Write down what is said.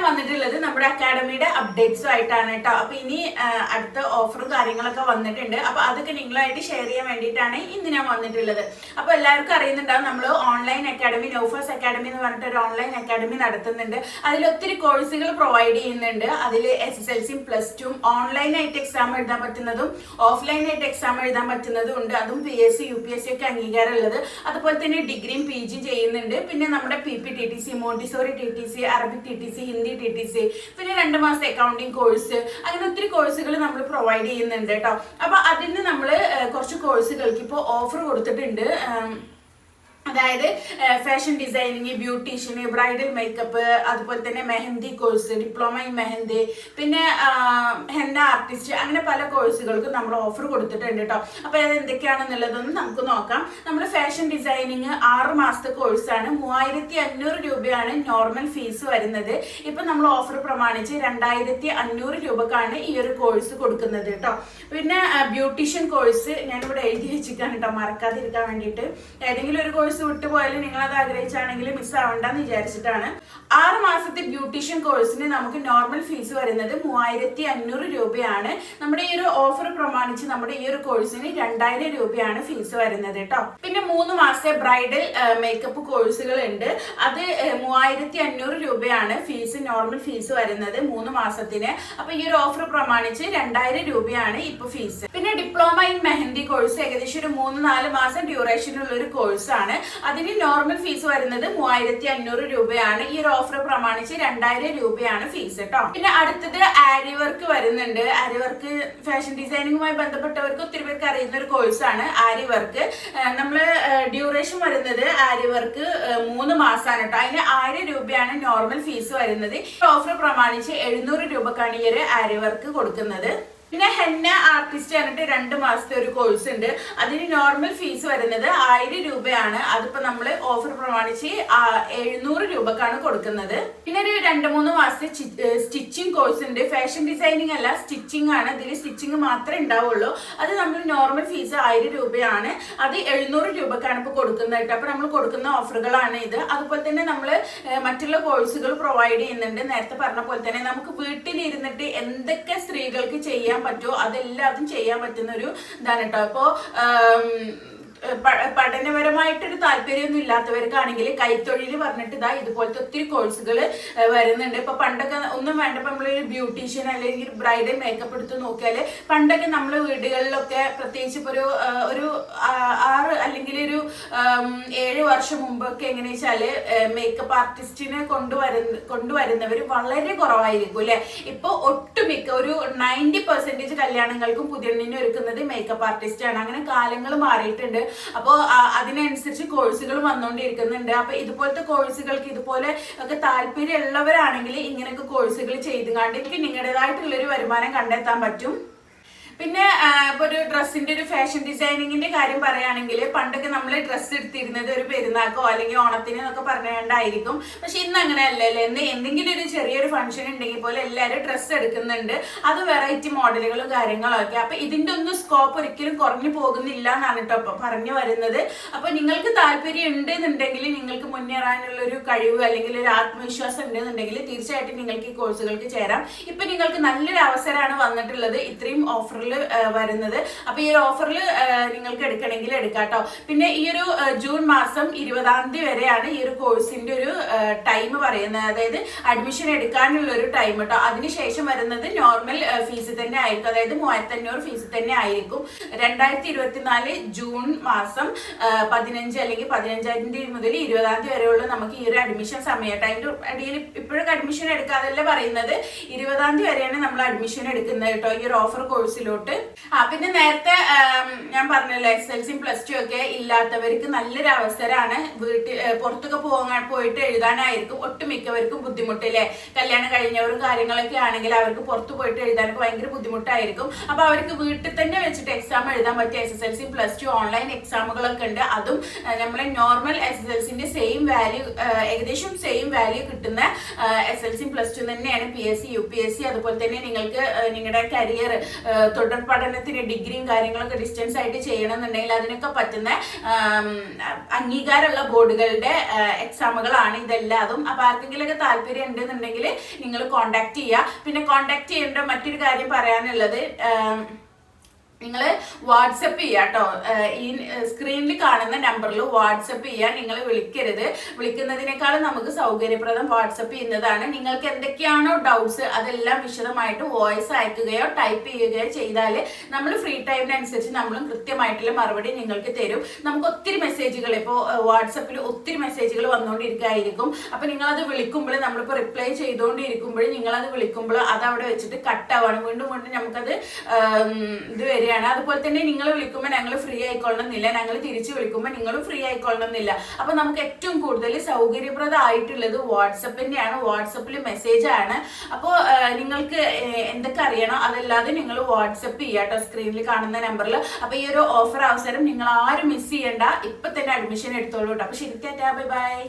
ഞാൻ വന്നിട്ടുള്ളത് നമ്മുടെ അക്കാഡമിയുടെ അപ്ഡേറ്റ്സും ആയിട്ടാണ് കേട്ടോ അപ്പൊ ഇനി അടുത്ത ഓഫറും കാര്യങ്ങളൊക്കെ വന്നിട്ടുണ്ട്. അപ്പൊ അതൊക്കെ നിങ്ങളായിട്ട് ഷെയർ ചെയ്യാൻ വേണ്ടിയിട്ടാണ് ഇന്ന് ഞാൻ വന്നിട്ടുള്ളത്. അപ്പൊ എല്ലാവർക്കും അറിയുന്നുണ്ടാവും നമ്മൾ ഓൺലൈൻ അക്കാഡമി നോഫേഴ്സ് അക്കാഡമി എന്ന് പറഞ്ഞിട്ട് ഒരു ഓൺലൈൻ അക്കാഡമി നടത്തുന്നുണ്ട്. അതിൽ ഒത്തിരി കോഴ്സുകൾ പ്രൊവൈഡ് ചെയ്യുന്നുണ്ട്. അതിൽ എസ് എസ് എൽ സിയും പ്ലസ് ടുവും ഓൺലൈനായിട്ട് എക്സാം എഴുതാൻ പറ്റുന്നതും ഓഫ്ലൈൻ ഓഫ്ലൈനായിട്ട് എക്സാം എഴുതാൻ പറ്റുന്നതും ഉണ്ട്. അതും P S C U P S C ഒക്കെ അംഗീകാരം ഉള്ളത് അതുപോലെ തന്നെ ഡിഗ്രിയും പി ജിയും ചെയ്യുന്നുണ്ട്. പിന്നെ നമ്മുടെ P P T T C Montessori T T C Arabic T T C Hindi T T C പിന്നെ രണ്ട് മാസത്തെ അക്കൗണ്ടിങ് കോഴ്സ് അങ്ങനെ ഒത്തിരി കോഴ്സുകൾ നമ്മൾ പ്രൊവൈഡ് ചെയ്യുന്നുണ്ട് കേട്ടോ അപ്പൊ അതിന് നമ്മൾ കുറച്ച് കോഴ്സുകൾക്ക് ഇപ്പോൾ ഓഫർ കൊടുത്തിട്ടുണ്ട്. അതായത് fashion designing beautician bridal makeup അതുപോലെ തന്നെ mehndi course diploma in mehndi പിന്നെ ഹെന്ന ആർട്ടിസ്റ്റ് അങ്ങനെ പല കോഴ്സുകൾക്കും നമ്മൾ ഓഫർ കൊടുത്തിട്ടുണ്ട് കേട്ടോ അപ്പോൾ അത് എന്തൊക്കെയാണെന്നുള്ളതൊന്ന് നമുക്ക് നോക്കാം. നമ്മൾ ഫാഷൻ ഡിസൈനിങ് ആറ് മാസത്തെ കോഴ്സാണ് മൂവായിരത്തി അഞ്ഞൂറ് രൂപയാണ് നോർമൽ ഫീസ് വരുന്നത്. ഇപ്പം നമ്മൾ ഓഫർ പ്രമാണിച്ച് രണ്ടായിരത്തി അഞ്ഞൂറ് രൂപക്കാണ് ഈ ഒരു കോഴ്സ് കൊടുക്കുന്നത് കേട്ടോ പിന്നെ ബ്യൂട്ടീഷ്യൻ കോഴ്സ് ഞാനിവിടെ എഴുതി വെച്ചിരിക്കാൻ കേട്ടോ മറക്കാതിരിക്കാൻ വേണ്ടിയിട്ട്. ഏതെങ്കിലും ഒരു കോഴ്സ് വിട്ടുപോയാലും നിങ്ങൾ അത് ആഗ്രഹിച്ചാണെങ്കിൽ മിസ് ആവണ്ടെന്ന് വിചാരിച്ചിട്ടാണ്. ആറ് മാസത്തെ ബ്യൂട്ടീഷ്യൻ കോഴ്സിന് നമുക്ക് നോർമൽ ഫീസ് വരുന്നത് മൂവായിരത്തി അഞ്ഞൂറ് രൂപയാണ്. നമ്മുടെ ഈ ഒരു ഓഫർ പ്രമാണിച്ച് നമ്മുടെ ഈ ഒരു കോഴ്സിന് രണ്ടായിരം രൂപയാണ് ഫീസ് വരുന്നത് കേട്ടോ. പിന്നെ മൂന്ന് മാസത്തെ ബ്രൈഡൽ മേക്കപ്പ് കോഴ്സുകൾ ഉണ്ട് അത് മൂവായിരത്തി അഞ്ഞൂറ് രൂപയാണ് ഫീസ് നോർമൽ ഫീസ് വരുന്നത് മൂന്ന് മാസത്തിന്. അപ്പൊ ഈ ഒരു ഓഫർ പ്രമാണിച്ച് രണ്ടായിരം രൂപയാണ് ഇപ്പൊ ഫീസ് പിന്നെ ഡിപ്ലോമ ഇൻ മെഹന്തി കോഴ്സ് ഏകദേശം ഒരു മൂന്ന് നാല് മാസം ഡ്യൂറേഷൻ ഉള്ള ഒരു കോഴ്സാണ് അതിന് നോർമൽ ഫീസ് വരുന്നത് മൂവായിരത്തി അഞ്ഞൂറ് രൂപയാണ്. ഈ ഒരു ഓഫർ പ്രമാണിച്ച് രണ്ടായിരം രൂപയാണ് ഫീസ് കേട്ടോ പിന്നെ അടുത്തത് ആരി വർക്ക് വരുന്നുണ്ട്. ആരി വർക്ക് ഫാഷൻ ഡിസൈനിങ്ങുമായി ബന്ധപ്പെട്ടവർക്ക് ഒത്തിരി പേർക്ക് അറിയുന്ന ഒരു കോഴ്സാണ് ആരി വർക്ക് നമ്മൾ ഡ്യൂറേഷൻ വരുന്നത് ആരി വർക്ക് മൂന്ന് മാസമാണ് കേട്ടോ അതിന് ആയിരം രൂപയാണ് നോർമൽ ഫീസ് വരുന്നത്. ഓഫർ പ്രമാണിച്ച് എഴുന്നൂറ് രൂപക്കാണ് ഈ ഒരു ആരി വർക്ക് കൊടുക്കുന്നത്. പിന്നെ ഹെന്ന ആർട്ടിസ്റ്റ് പറഞ്ഞിട്ട് രണ്ട് മാസത്തെ ഒരു കോഴ്സ് ഉണ്ട്. അതിന് നോർമൽ ഫീസ് വരുന്നത് ആയിരം രൂപയാണ്. അതിപ്പോ നമ്മൾ ഓഫർ പ്രമാണിച്ച് എഴുന്നൂറ് രൂപക്കാണ് കൊടുക്കുന്നത്. പിന്നെ ഒരു രണ്ട് മൂന്ന് മാസത്തെ സ്റ്റിച്ചിങ് കോഴ്സ് ഉണ്ട്. ഫാഷൻ ഡിസൈനിങ് അല്ല സ്റ്റിച്ചിങ് ആണ്. ഇതിൽ സ്റ്റിച്ചിങ് മാത്രമേ ഉണ്ടാവുള്ളൂ. അത് നമ്മൾ നോർമൽ ഫീസ് ആയിരം രൂപയാണ്. അത് എഴുന്നൂറ് രൂപക്കാണ് ഇപ്പോൾ കൊടുക്കുന്നത് കേട്ടോ. അപ്പോൾ നമ്മൾ കൊടുക്കുന്ന ഓഫറുകളാണ് ഇത്. അതുപോലെ തന്നെ നമ്മൾ മറ്റുള്ള കോഴ്സുകൾ പ്രൊവൈഡ് ചെയ്യുന്നുണ്ട്. നേരത്തെ പറഞ്ഞ പോലെ തന്നെ നമുക്ക് വീട്ടിലിരുന്നിട്ട് എന്തൊക്കെ സ്ത്രീകൾക്ക് ചെയ്യാൻ പറ്റുമോ? അതെല്ലാതും ചെയ്യാൻ പറ്റുന്ന ഒരു ഇതാണ് കേട്ടോ. അപ്പോൾ പഠനപരമായിട്ടൊരു താല്പര്യമൊന്നും ഇല്ലാത്തവർക്കാണെങ്കിൽ കൈത്തൊഴിൽ പറഞ്ഞിട്ട് ഇതാ ഇതുപോലത്തെ ഒത്തിരി കോഴ്സുകൾ വരുന്നുണ്ട്. ഇപ്പൊ പണ്ടൊക്കെ ഒന്നും വേണ്ട ഇപ്പൊ നമ്മളൊരു ബ്യൂട്ടീഷ്യൻ അല്ലെങ്കിൽ ബ്രൈഡൽ മേക്കപ്പ് എടുത്ത് നോക്കിയാൽ പണ്ടൊക്കെ നമ്മൾ വീടുകളിലൊക്കെ പ്രത്യേകിച്ച് ഇപ്പോൾ ഒരു ഒരു ആറ് അല്ലെങ്കിൽ ഒരു ഏഴ് വർഷം മുമ്പൊക്കെ എങ്ങനെ വെച്ചാൽ മേക്കപ്പ് ആർട്ടിസ്റ്റിനെ കൊണ്ടുവരുന്ന കൊണ്ടുവരുന്നവർ വളരെ കുറവായിരിക്കും അല്ലെ? ഇപ്പൊ ഒട്ടുമിക്ക ഒരു നയന്റി പെർസെന്റേജ് കല്യാണങ്ങൾക്കും പുതിയ ഒരുക്കുന്നത് മേക്കപ്പ് ആർട്ടിസ്റ്റാണ്. അങ്ങനെ കാലങ്ങൾ മാറിയിട്ടുണ്ട്. അപ്പോൾ അതിനനുസരിച്ച് കോഴ്സുകൾ വന്നുകൊണ്ടിരിക്കുന്നുണ്ട് അപ്പോൾ ഇതുപോലത്തെ കോഴ്സുകൾക്ക് ഇതുപോലെ ഒക്കെ താല്പര്യമുള്ളവരാണെങ്കിൽ ഇങ്ങനെയൊക്കെ കോഴ്സുകൾ ചെയ്തുകൊണ്ട് എനിക്ക് നിങ്ങളുടേതായിട്ടുള്ളൊരു വരുമാനം കണ്ടെത്താൻ പറ്റും. പിന്നെ ഒരു ഡ്രസ്സിന്റെ ഒരു ഫാഷൻ ഡിസൈനിങ്ങിന്റെ കാര്യം പറയുകയാണെങ്കിൽ പണ്ടൊക്കെ നമ്മൾ ഡ്രസ്സ് എടുത്തിരുന്നത് ഒരു പെരുന്നാക്കോ അല്ലെങ്കിൽ ഓണത്തിന് എന്നൊക്കെ പറഞ്ഞുകൊണ്ടായിരിക്കും. പക്ഷെ ഇന്ന് അങ്ങനെ അല്ലേ? എന്ന് എന്തെങ്കിലും ഒരു ചെറിയൊരു ഫംഗ്ഷൻ ഉണ്ടെങ്കിൽ പോലും എല്ലാവരും ഡ്രസ്സ് എടുക്കുന്നുണ്ട്. അത് വെറൈറ്റി മോഡലുകളും കാര്യങ്ങളും ഒക്കെ അപ്പൊ ഇതിന്റെ ഒന്നും സ്കോപ്പ് ഒരിക്കലും കുറഞ്ഞു പോകുന്നില്ല എന്നാണ് കേട്ടോ പറഞ്ഞു വരുന്നത്. അപ്പൊ നിങ്ങൾക്ക് താല്പര്യം ഉണ്ട് എന്നുണ്ടെങ്കിൽ നിങ്ങൾക്ക് മുന്നേറാനുള്ള ഒരു കഴിവ് അല്ലെങ്കിൽ ഒരു ആത്മവിശ്വാസം ഉണ്ടെന്നുണ്ടെങ്കിൽ തീർച്ചയായിട്ടും നിങ്ങൾക്ക് ഈ കോഴ്സുകൾക്ക് ചേരാം. ഇപ്പൊ നിങ്ങൾക്ക് നല്ലൊരു അവസരമാണ് വന്നിട്ടുള്ളത് ഇത്രയും ഓഫറിൽ വരുന്നത്. അപ്പൊ ഈ ഒരു ഓഫറിൽ നിങ്ങൾക്ക് എടുക്കണമെങ്കിൽ എടുക്കാട്ടോ. കേട്ടോ പിന്നെ ഈ ഒരു ജൂൺ മാസം ഇരുപതാം തീയതി വരെയാണ് ഈ ഒരു കോഴ്സിന്റെ ഒരു ടൈം പറയുന്നത്. അതായത് അഡ്മിഷൻ എടുക്കാനുള്ള ഒരു ടൈം കേട്ടോ അതിനുശേഷം വരുന്നത് നോർമൽ ഫീസ് തന്നെ ആയിരിക്കും. അതായത് മൂവായിരത്തി അഞ്ഞൂറ് ഫീസ് തന്നെ ആയിരിക്കും. രണ്ടായിരത്തി ഇരുപത്തിനാല് ജൂൺ മാസം പതിനഞ്ച് അല്ലെങ്കിൽ പതിനഞ്ചാം തീയതി മുതൽ ഇരുപതാം തീയതി വരെയുള്ള നമുക്ക് ഈ ഒരു അഡ്മിഷൻ സമയത്ത് അതിന്റെ അടിയിൽ ഇപ്പോഴൊക്കെ അഡ്മിഷൻ എടുക്കാതല്ല പറയുന്നത്? ഇരുപതാം തീയതി വരെയാണ് നമ്മൾ അഡ്മിഷൻ എടുക്കുന്നത് കേട്ടോ ഈ ഒരു ഓഫർ കോഴ്സിലോട്ട് ആ പിന്നെ നേരത്തെ ഞാൻ പറഞ്ഞല്ലോ S L C plus two ഒക്കെ ഇല്ലാത്തവർക്ക് നല്ലൊരു അവസരമാണ് വീട്ടിൽ പുറത്തൊക്കെ പോകാൻ പോയിട്ട് എഴുതാനായിരിക്കും ഒട്ടുമിക്കവർക്കും ബുദ്ധിമുട്ടില്ലേ? കല്യാണം കഴിഞ്ഞവരും കാര്യങ്ങളൊക്കെ ആണെങ്കിൽ അവർക്ക് പുറത്ത് പോയിട്ട് എഴുതാനൊക്കെ ഭയങ്കര ബുദ്ധിമുട്ടായിരിക്കും. അപ്പൊ അവർക്ക് വീട്ടിൽ തന്നെ വെച്ചിട്ട് എക്സാം എഴുതാൻ പറ്റിയ S S L C plus two online എക്സാമുകളൊക്കെ ഉണ്ട്. അതും നമ്മളെ നോർമൽ എസ് എസ് എൽ സിന്റെ സെയിം വാല്യൂ ഏകദേശം സെയിം വാല്യൂ കിട്ടുന്ന S L C plus two തന്നെയാണ് P S C U P S C അതുപോലെ തന്നെ നിങ്ങൾക്ക് നിങ്ങളുടെ കരിയർ തുടർ പഠനത്തിന് ഡിഗ്രിയും കാര്യങ്ങളൊക്കെ ഡിസ്റ്റൻസ് ആയിട്ട് ചെയ്യണമെന്നുണ്ടെങ്കിൽ അതിനൊക്കെ പറ്റുന്ന അംഗീകാരമുള്ള ബോർഡുകളുടെ എക്സാമുകളാണ് ഇതെല്ലാതും. അപ്പൊ ആർക്കെങ്കിലുമൊക്കെ താല്പര്യം ഉണ്ടെന്നുണ്ടെങ്കിൽ നിങ്ങൾ കോണ്ടാക്ട് ചെയ്യുക. പിന്നെ കോണ്ടാക്ട് ചെയ്യേണ്ട മറ്റൊരു കാര്യം പറയാനുള്ളത് നിങ്ങൾ വാട്സപ്പ് ചെയ്യുക കേട്ടോ ഈ സ്ക്രീനിൽ കാണുന്ന നമ്പറിൽ വാട്സപ്പ് ചെയ്യാൻ നിങ്ങൾ വിളിക്കരുത്. വിളിക്കുന്നതിനേക്കാളും നമുക്ക് സൗകര്യപ്രദം വാട്സപ്പ് ചെയ്യുന്നതാണ്. നിങ്ങൾക്ക് എന്തൊക്കെയാണോ ഡൗട്ട്സ് അതെല്ലാം വിശദമായിട്ട് വോയിസ് അയക്കുകയോ ടൈപ്പ് ചെയ്യുകയോ ചെയ്താൽ നമ്മൾ ഫ്രീ ടൈമിനനുസരിച്ച് നമ്മളും കൃത്യമായിട്ടുള്ള മറുപടി നിങ്ങൾക്ക് തരും. നമുക്ക് ഒത്തിരി മെസ്സേജുകൾ ഇപ്പോൾ വാട്സപ്പിൽ ഒത്തിരി മെസ്സേജുകൾ വന്നുകൊണ്ടിരിക്കുകയായിരിക്കും അപ്പോൾ നിങ്ങളത് വിളിക്കുമ്പോൾ നമ്മളിപ്പോൾ റിപ്ലൈ ചെയ്തുകൊണ്ടിരിക്കുമ്പോൾ നിങ്ങളത് വിളിക്കുമ്പോൾ അത് അവിടെ വെച്ചിട്ട് കട്ടാവാണ് വീണ്ടും വീണ്ടും നമുക്കത് ഇത് ഇത് വരികയാണ്. അതുപോലെ തന്നെ നിങ്ങൾ വിളിക്കുമ്പോൾ ഞങ്ങൾ ഫ്രീ ആയിക്കൊള്ളണം എന്നില്ല ഞങ്ങൾ തിരിച്ച് വിളിക്കുമ്പോൾ നിങ്ങളും ഫ്രീ ആയിക്കൊള്ളണം എന്നില്ല അപ്പോൾ നമുക്ക് ഏറ്റവും കൂടുതൽ സൗകര്യപ്രദമായിട്ടുള്ളത് വാട്സപ്പിന്റെയാണ് വാട്സപ്പിൽ മെസ്സേജ് ആണ്. അപ്പോൾ നിങ്ങൾക്ക് എന്തൊക്കെ അറിയണോ അതല്ലാതെ നിങ്ങൾ വാട്സപ്പ് ചെയ്യുക കേട്ടോ സ്ക്രീനിൽ കാണുന്ന നമ്പറിൽ അപ്പോൾ ഈ ഒരു ഓഫർ അവസരം നിങ്ങൾ ആരും മിസ് ചെയ്യണ്ട. ഇപ്പം തന്നെ അഡ്മിഷൻ എടുത്തോളൂ കേട്ടോ അപ്പോൾ ശരിക്കും ബൈ ബൈ.